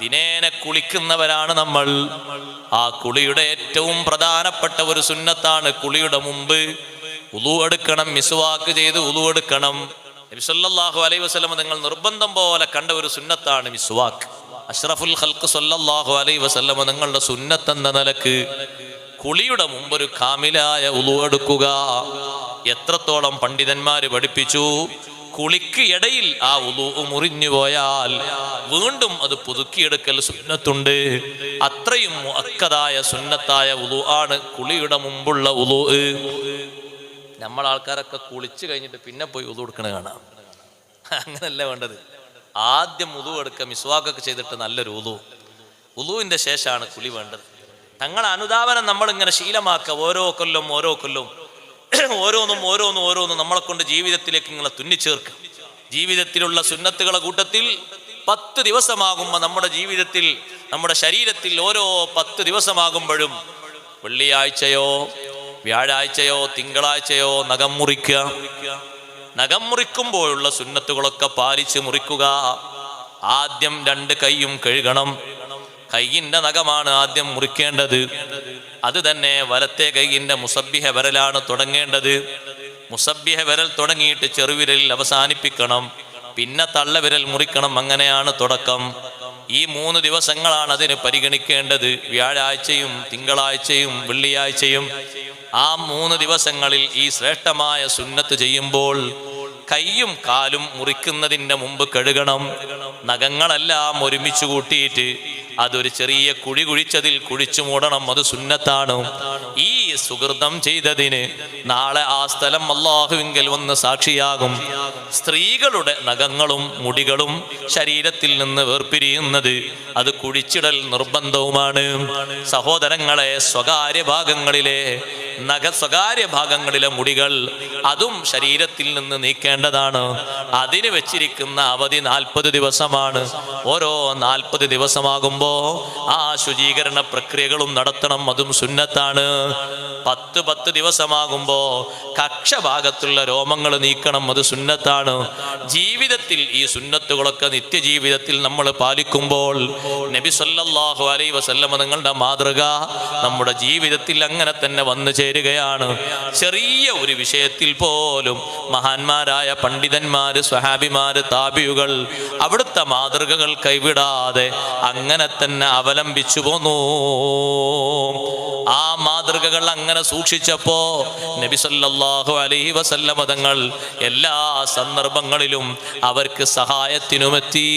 ദിനേന കുളിക്കുന്നവരാണ് നമ്മൾ. ആ കുളിയുടെ ഏറ്റവും പ്രധാനപ്പെട്ട ഒരു സുന്നത്താണ് കുളിയുടെ മുമ്പ്. ഉളു എടുക്കണം മിസുവാക്ക് ചെയ്ത് ഉളു എടുക്കണം. നബിസല്ലാഹു അലൈഹി വസല്ലം നിങ്ങൾ നിർബന്ധം പോലെ കണ്ട ഒരു സുന്നത്താണ് മിസുവാക്ക്. അഷ്റഫുൽ ഹൽക്ക് സല്ലല്ലാഹു അലൈഹി വസ്ലമ നിങ്ങളുടെ സുന്നത്ത് എന്ന നിലയ്ക്ക് കുളിയുടെ മുമ്പ് ഒരു കാമിലായ ഉളു എടുക്കുക. എത്രത്തോളം പണ്ഡിതന്മാര് പഠിപ്പിച്ചു? കുളിക്ക് ഇടയിൽ ആ ഉദു മുറിഞ്ഞു പോയാൽ വീണ്ടും അത് പുതുക്കിയെടുക്കൽ സുന്നത്തുണ്ട്. അത്രയും അക്കതായ സുന്നത്തായ ഉദു ആണ് കുളിയുടെ മുമ്പുള്ള ഉദു നമ്മൾ ആൾക്കാരൊക്കെ കുളിച്ച് കഴിഞ്ഞിട്ട് പിന്നെ പോയി ഉദു എടുക്കണ കാണാം. അങ്ങനല്ല വേണ്ടത്. ആദ്യം ഉദു എടുക്കുക മിസ്വാക്കൊക്കെ ചെയ്തിട്ട് നല്ലൊരു ഉദു ഉദുവിന്റെ ശേഷമാണ് കുളി വേണ്ടത്. തങ്ങളെ അനുദാപനം നമ്മൾ ഇങ്ങനെ ശീലമാക്കുക ഓരോ കൊല്ലം ഓരോ കൊല്ലം. ഓരോന്നും ഓരോന്നും ഓരോന്നും നമ്മളെ കൊണ്ട് ജീവിതത്തിലേക്ക് നിങ്ങളെ തുന്നിച്ചേർക്കുക ജീവിതത്തിലുള്ള സുന്നത്തുകളെ കൂട്ടത്തിൽ പത്ത് ദിവസമാകുമ്പോൾ നമ്മുടെ ജീവിതത്തിൽ നമ്മുടെ ശരീരത്തിൽ ഓരോ പത്ത് ദിവസമാകുമ്പോഴും വെള്ളിയാഴ്ചയോ വ്യാഴാഴ്ചയോ തിങ്കളാഴ്ചയോ നഖം മുറിക്കുക. നഖം മുറിക്കുമ്പോഴുള്ള സുന്നത്തുകളൊക്കെ പാലിച്ച് മുറിക്കുക. ആദ്യം രണ്ട് കൈയും കഴുകണം. കൈയിന്റെ നഖമാണ് ആദ്യം മുറിക്കേണ്ടത്. അത് തന്നെ വലത്തെ കൈയിന്റെ മുസബ്ബിഹ വിരലാണ് തുടങ്ങേണ്ടത്. മുസബ്ബിഹ വിരൽ തുടങ്ങിയിട്ട് ചെറുവിരലിൽ അവസാനിപ്പിക്കണം. പിന്നെ തള്ളവിരൽ മുറിക്കണം. അങ്ങനെയാണ് തുടക്കം. ഈ മൂന്ന് ദിവസങ്ങളാണ് അതിന് പരിഗണിക്കേണ്ടത്. വ്യാഴാഴ്ചയും തിങ്കളാഴ്ചയും വെള്ളിയാഴ്ചയും. ആ മൂന്ന് ദിവസങ്ങളിൽ ഈ ശ്രേഷ്ഠമായ സുന്നത്ത് ചെയ്യുമ്പോൾ കൈയും കാലും മുറിക്കുന്നതിന്റെ മുമ്പ് കഴുകണം. നഖങ്ങളെല്ലാം ഒരുമിച്ച് കൂട്ടിയിട്ട് അതൊരു ചെറിയ കുഴി കുഴിച്ചതിൽ കുഴിച്ചു മൂടണം. അത് സുന്നത്താണ്. ഈ സുഹൃതം ചെയ്തതിന് നാളെ ആ സ്ഥലം അള്ളാഹുവിങ്കൽ വന്ന് സാക്ഷിയാകും. സ്ത്രീകളുടെ നഖങ്ങളും മുടികളും ശരീരത്തിൽ നിന്ന് വേർപിരിയുന്നത് അത് കുഴിച്ചിടൽ നിർബന്ധവുമാണ്. സഹോദരങ്ങളെ സ്വകാര്യ ഭാഗങ്ങളിലെ നഖ സ്വകാര്യ ഭാഗങ്ങളിലെ മുടികൾ അതും ശരീരത്തിൽ നിന്ന് നീക്കേണ്ടതാണ്. അതിന് വെച്ചിരിക്കുന്ന അവധി നാൽപ്പത് ദിവസമാണ്. ഓരോ നാൽപ്പത് ദിവസമാകുമ്പോ ആ ശുചീകരണ പ്രക്രിയകളും നടത്തണം. അതും സുന്നത്താണ്. പത്ത് പത്ത് ദിവസമാകുമ്പോ കക്ഷഭാഗത്തുള്ള രോമങ്ങൾ നീക്കണം അത് സുന്നത്താണ്. ജീവിതത്തിൽ ഈ സുന്നത്തുകളൊക്കെ നിത്യജീവിതത്തിൽ നമ്മൾ പാലിക്കുമ്പോൾ നബി സല്ലാഹു അലൈ വസല്ലമ നിങ്ങളുടെ മാതൃക നമ്മുടെ ജീവിതത്തിൽ അങ്ങനെ തന്നെ വന്നു ചേരുകയാണ്. ചെറിയ ഒരു വിഷയത്തിൽ പോലും മഹാന്മാരായ പണ്ഡിതന്മാര് സ്വഹാബിമാര് താബിയുകൾ അവിടുത്തെ മാതൃകകൾ കൈവിടാതെ അങ്ങനെ തന്നെ അവലംബിച്ചു പോന്നു. മാതൃകകൾ അങ്ങനെ സൂക്ഷിച്ചപ്പോ നബി സല്ലല്ലാഹു അലൈഹി വസല്ലമ തങ്ങൾ എല്ലാ സന്ദർഭങ്ങളിലും അവർക്ക് സഹായത്തിനുമെത്തി.